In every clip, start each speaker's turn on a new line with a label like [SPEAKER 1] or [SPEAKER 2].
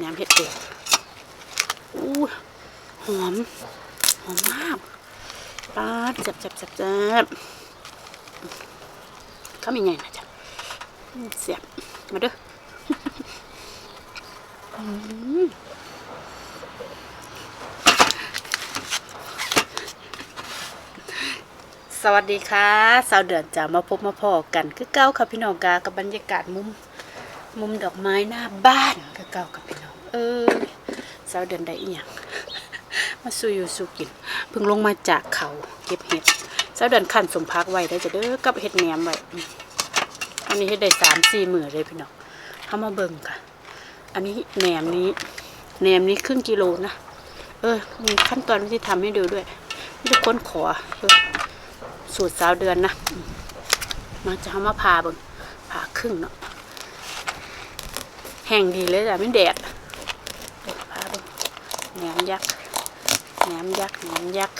[SPEAKER 1] แหนมเห็ดเด็ดอู้หอม หอมมากปาดจับจับจับจับเขามีไงนะจ๊ะเสียบมาเด้อสวัสดีค่ะสาวเดือนจะมาพบมาพอกัน คือเก้าค่ะพี่น้องกากับบรรยากาศมุม มุมดอกไม้หน้าบ้านคือเก้ากับพี่น้อง เออสาวเดือนได้อีหยังมาสู่อยู่สู่กินเพิ่งลงมาจากเขาเก็บเห็ดสาวเดือนขันสมพักไว้ได้จะเด้อกับเห็ดแหนมไว้อันนี้เห็ดได้สามสี่หมือเลยพี่น้องเข้ามาเบิ่งค่ะ อันนี้แหนมนี้แหนมนี้ครึ่งกิโลนะเออมีขั้นตอนวิธีทำให้ดูด้วยไม่ได้ค้นขอเอสูตรสาวเดือนนะมมาจะเอามาพาเบิ่งผ่าครึ่งเนาะแห้งดีเลยจ้ะไม่แดดเดี๋ยวพาเบิ่งแหนม ยักษ์แหนมยักษ์แหนมยักษ์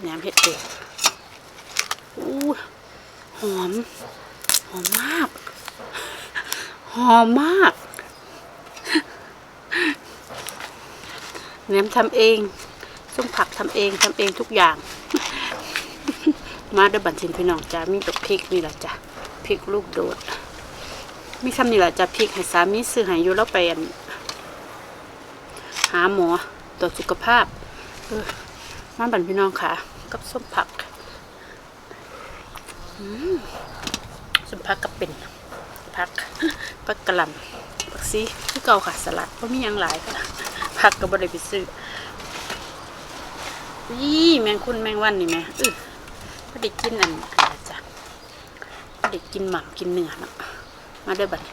[SPEAKER 1] แหนมเห็ดเด็ดอู้หอม หอมมาก หอมมากแหนมทำเองส้มผักทำเองทำเองทุกอย่าง มาด้วยบันทินพี่น้องจ้ามีกับพริกนี่แหละจ้ะพริกลูกโดด มีคำนี่แหละจะพริกให้สามีซื้อให้อยู่แล้วไปอันหาหมอตรวจสุขภาพเออมาบันพี่น้องค่ะ กับส้มผักส้มผักกับเป็นผักผักกะหล่ำผักซีคือเก่าค่ะสลัดเพราะมีหยังหลายค่ะผักก็บ่ได้ไปซื้อนี่แมงคุณแมงวันนี่แม่อื้อก็ได้กินอันอะไรจ้ะก็ได้กินหม่ำกินเนื้อเนาะ มาด้วยบัดนี้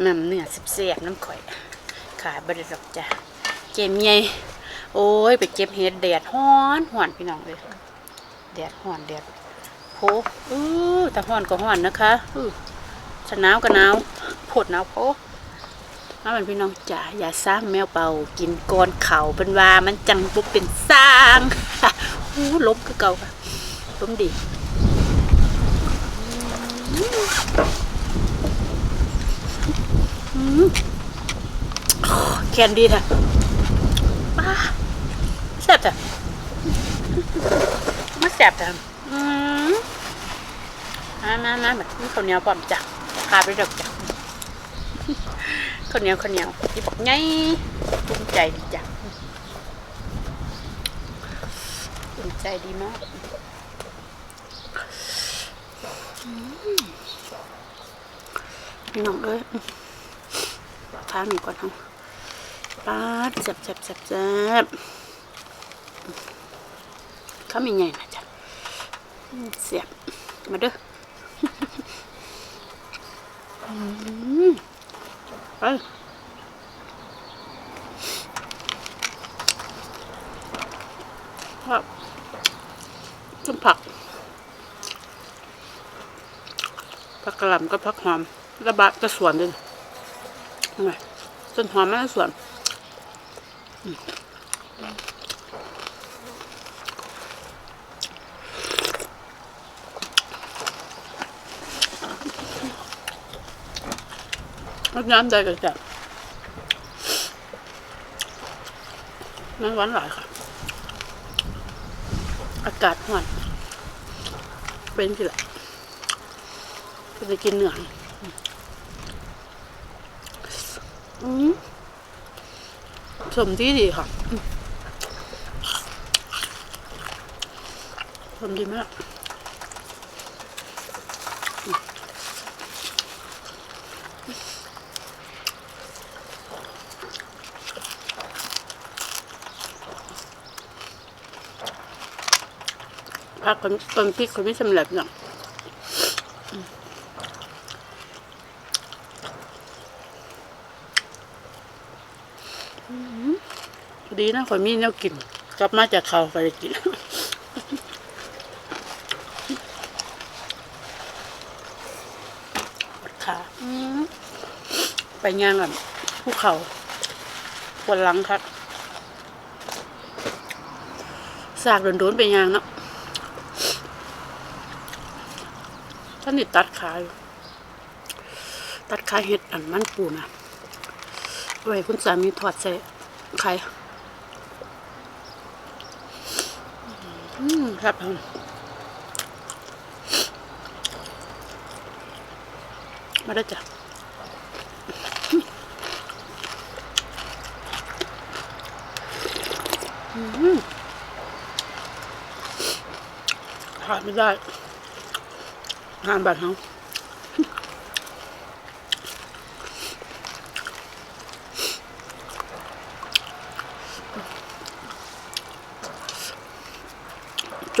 [SPEAKER 1] หม่ำเนื้อเสียบน้ำข่อย ขายบริษัทจ้ะเจมใหญ่โอ้ย ไปเก็บเห็ดแดดฮ้อนฮ้อนพี่น้องเลยแดดฮ้อนแดดโพอื้อแต่ฮ้อนก็ฮ้อนนะคะอื้อฉะหนาวก็หนาวโพดหนาวโพมาเป็นพี่น้องจ๋าอย่าสร้างแมวเป่ากินก้อนเข่าเป็นว่ามันจังบุเป็นสร้างอู้ล้มคือเก่าค่ะล้มดี แคนดีค่ะป้าแซ่บจ้ะมาแซ่บจ้ะอืมมามามาแบบนี้ข้าวเหนียวปอมจ้ะพาไปดอกจ้ะข้าวเหนียวข้าวเหนียวที่บอกไงภูมิใจดีจ้ะภูมิใจดีมากอืม พี่น้องเอ้ยทานหนูก่อนทำปลาดเจ็บเจ็บเจ็บเจ็บเขามีไงนะจ๊ะเสียบมาเด้ออืมไปครับต้นผัก ผักกระหล่ำก็ผักหอมระบะกระสวนด้วยนี่ไงต้นหอมแม่สวนอืมรดน้ำได้กันจ้ะน้ำหวานหลายค่ะ อากาศร้อนเป็นสิละ จะกินเนื้ออืมสมที่ดีค่ะอืมสมดีมากผักคนคนพริกคนไม่สำเร็จเนาะ ดีนะข่อยมีแนวกิน กลับมาจากเขาไปกินค่ะอืมไปย่างกันภูเขาปวดหลังครับสากโดนๆไปย่างเนาะท่านนี่ตัดขาอยู่ตัดขาเห็ดอันมันปูนะไว้คุณสามีถอดใส่ไข่ อืมครับมาได้จ้ะขาดไม่ได้งานบัตรเขา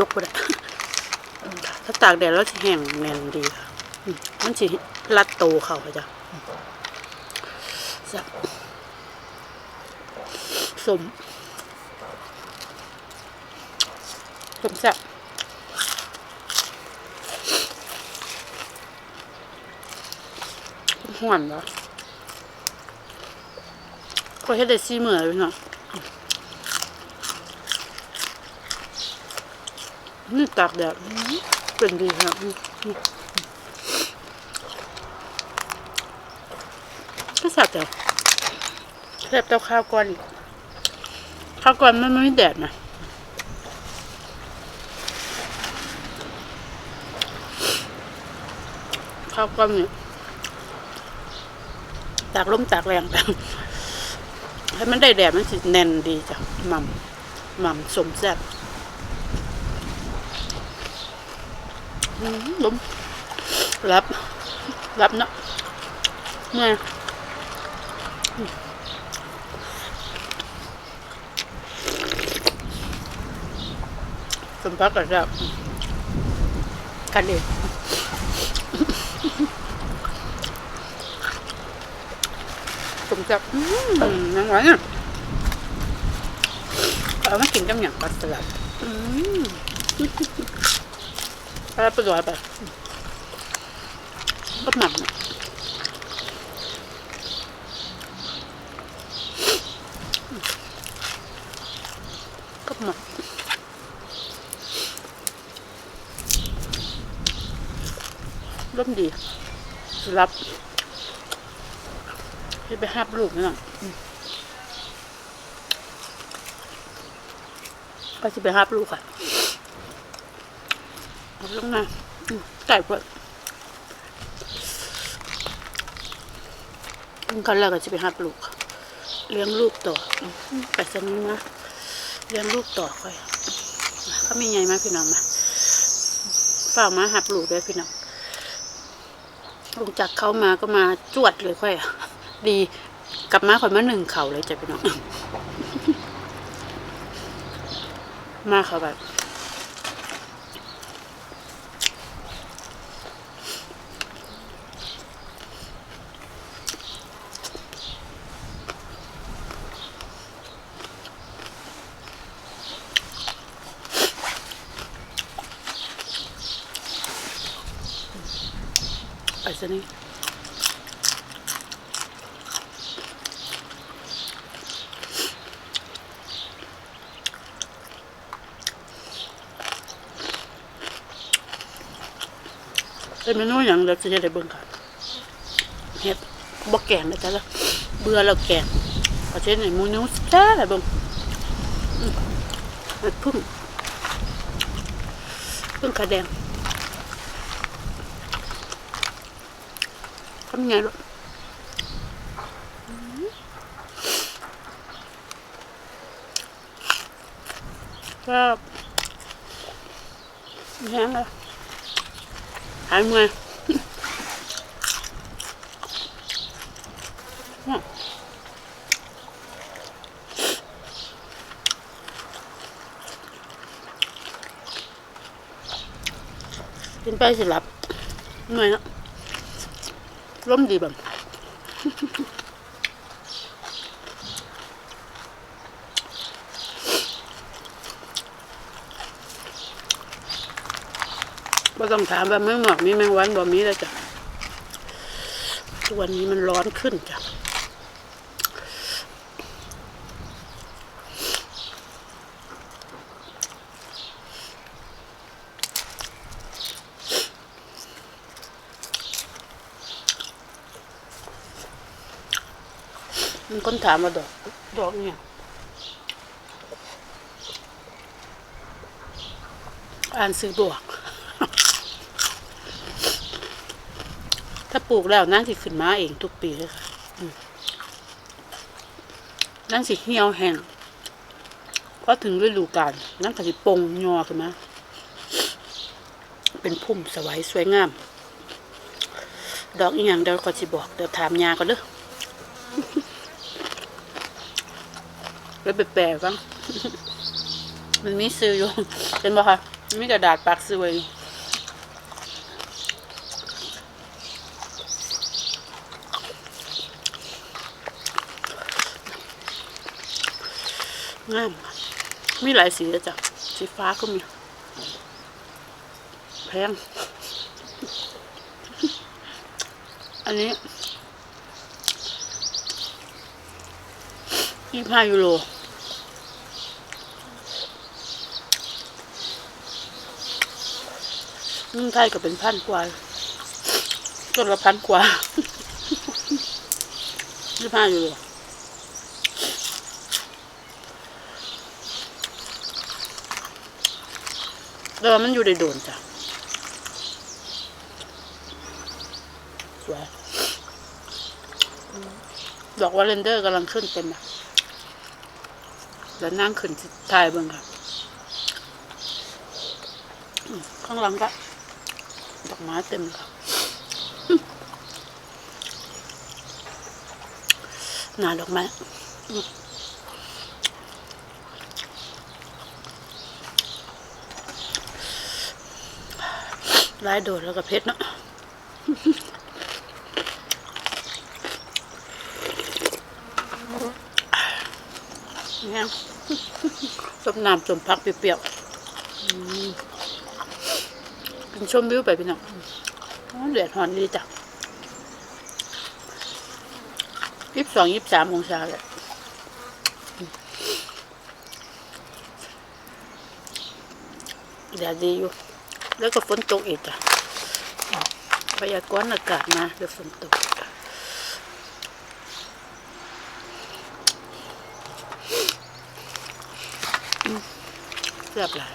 [SPEAKER 1] จกไปเลยถ้าตากแดดแล้วจะแห้งแน่นดีค่ะมันสิรัดโตเขาค่ะจ้ะสับสมสมแซ่บห่วนเหรอก็เฮ็ดได้ซี่มือเลยเนาะ นี่ตากแดดเป็นดีครับก็แซ่บแต่แซ่บแต่ข้าวก่อนข้าวก่อนมันไม่มีแดดนะข้าวก่อนนี่ตากลมตากแรงแต่ให้มันได้แดดมันสิแน่นดีจ้ะหม่ำหม่ำสมแซ่บ อืม ลมรับ รับเนาะเมื่อยอืมสมพักกับรับกันเองสมจับอืมนังหวานอะเอามากินกับอย่างปลาสลัดอืม อะไรไปก่อนไปก็หมักนะก็หมักร่มดีสรับให้ไปห้าบลูกนี่หน่อยก็จะไปห้าบลูกค่ะ ลงมาไก่พื่อนกินกันแล้วก็จะไปหับลูก เลี้ยงลูกต่อไปสนิทนะเลี้ยงลูกต่อค่อยเขามีไงมาพี่น้องมาฝากมาหับลูกด้วยพี่น้องลงจากเขามาก็มาจวดเลยค่อยดีกลับมาค่อยมาหนึ่งเข่าเลยจ้ะพี่น้องมาเขาแบบ ซะนี่เป็นเมนูอย่างเดียวจะได้เบิ่งค่ะเฮ็ดบ่แกงนะจ๊ะละเบื่อแล้วแกงเอาเช่นไหนมูนูแซ่บเบิ่งอืมเฮ็ดพึ่งพึ่งขาแดง ทำ ไงลูกก็แห้งแล้วหายเมื่อยกินไปสิหลับเมื่อยเนาะ ร่มดีแบบบ่ต้องถามว่าเมืองนอกมีแมงวันบ่มีแล้วจ้ะทุกวันนี้มันร้อนขึ้นจ้ะ มีคนถามมาดอก ดอกเนี่ยอ่านซื้อดอก ถ้าปลูกแล้วนั่งสิขึ้นมาเองทุกปีเลยค่ะอืมนั่งสิเหี่ยวแห้งพอถึงฤดูกาลนั่งก็สิปงยอขึ้นมาเป็นพุ่มสวยสวยงาม ดอกอีหยังเดี๋ยวก็สิบอก เดี๋ยวถามยาก่อนเด้อ แล้วไปแปลบ้างมันมีซื้ออยู่เห็นบ่คะมีกระดาษปากซื้อไว้อยู่งามค่ะมีหลายสีจ้ะสีฟ้าก็มี แพง อันนี้ ยี่ห้ายูโรเมืองไทยก็เป็นพันกว่าต้นละพันกว่ายี่ห้ายูโรเออมันอยู่ในโดนจ้ะสวยดอกวาเลนเดอร์กำลังขึ้นเต็มอะ แล้วนั่งขึ้นทายเบิ่งค่ะ ข้างหลังก็ดอกไม้เต็มค่ะหนาดอกไม้อืมลายโดดแล้วก็เพชรเนาะ เนี่ยสมน้ำสมพักเปรี้ยวๆเป็นชมวิวไปพี่น้องอ๋อแดดหอนดีจ้ะยี่สิบสองยี่สิบสามองศาเลยแดดดีอยู่ แล้วก็ฝนตกอีกจ้ะพยากรณ์อากาศมาเดี๋ยวฝนตก เรียบร้อย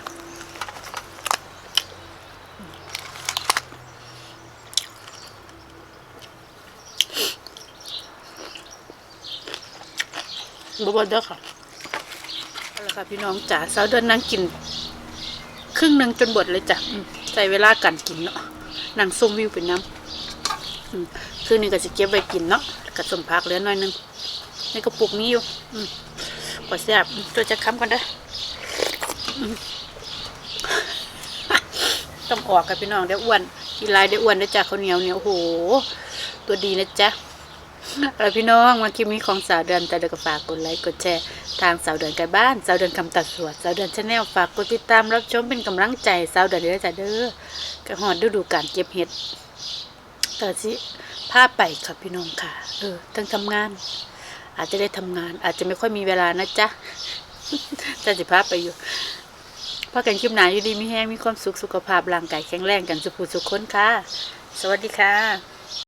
[SPEAKER 1] บวบเด้อค่ะเอาละค่ะพี่น้องจ๋าสาวเดินนั่งกิน ครึ่งหนึ่งจนบดเลยจ้ะใส่เวลากันกินเนาะนั่งส้มวิวเป็นน้ำคืนนี้ก็จะเก็บไว้กินเนาะกับสมพักเหลือหน่อยนึงในกระปุกนี้อยู่อืมกดแซ่บตัวจะค้ำกันเด้อ ต้องออกกับพี่น้องได้อ้วนกีลายได้อ้วนได้จากข้าวเหนียวเหนียโอ้โห ตัวดีนะจ๊ะเอาพี่น้องมาคลิปนี้ของสาวเดือนแต่เด็กก็ฝากกดไลค์กดแชร์ทางสาวเดือนไกลบ้านสาวเดือนคำตัดสวดสาวเดือนชาแนลฝากกดติดตามรับชมเป็นกำลังใจสาวเดือนเด้อจ้ะเด้อกระหอดฤดูการเก็บเห็ดแต่สิพาไปค่ะพี่น้องค่ะ เออต้องทำงาน อาจจะได้ทำงาน อาจจะไม่ค่อยมีเวลานะจ๊ะแต่สิพาไปอยู่ พากันคลิปหนาอยู่ดีมีแห้งมีความสุขสุขภาพร่างกายแข็งแรงกันสุขสุขคนค่ะ สวัสดีค่ะ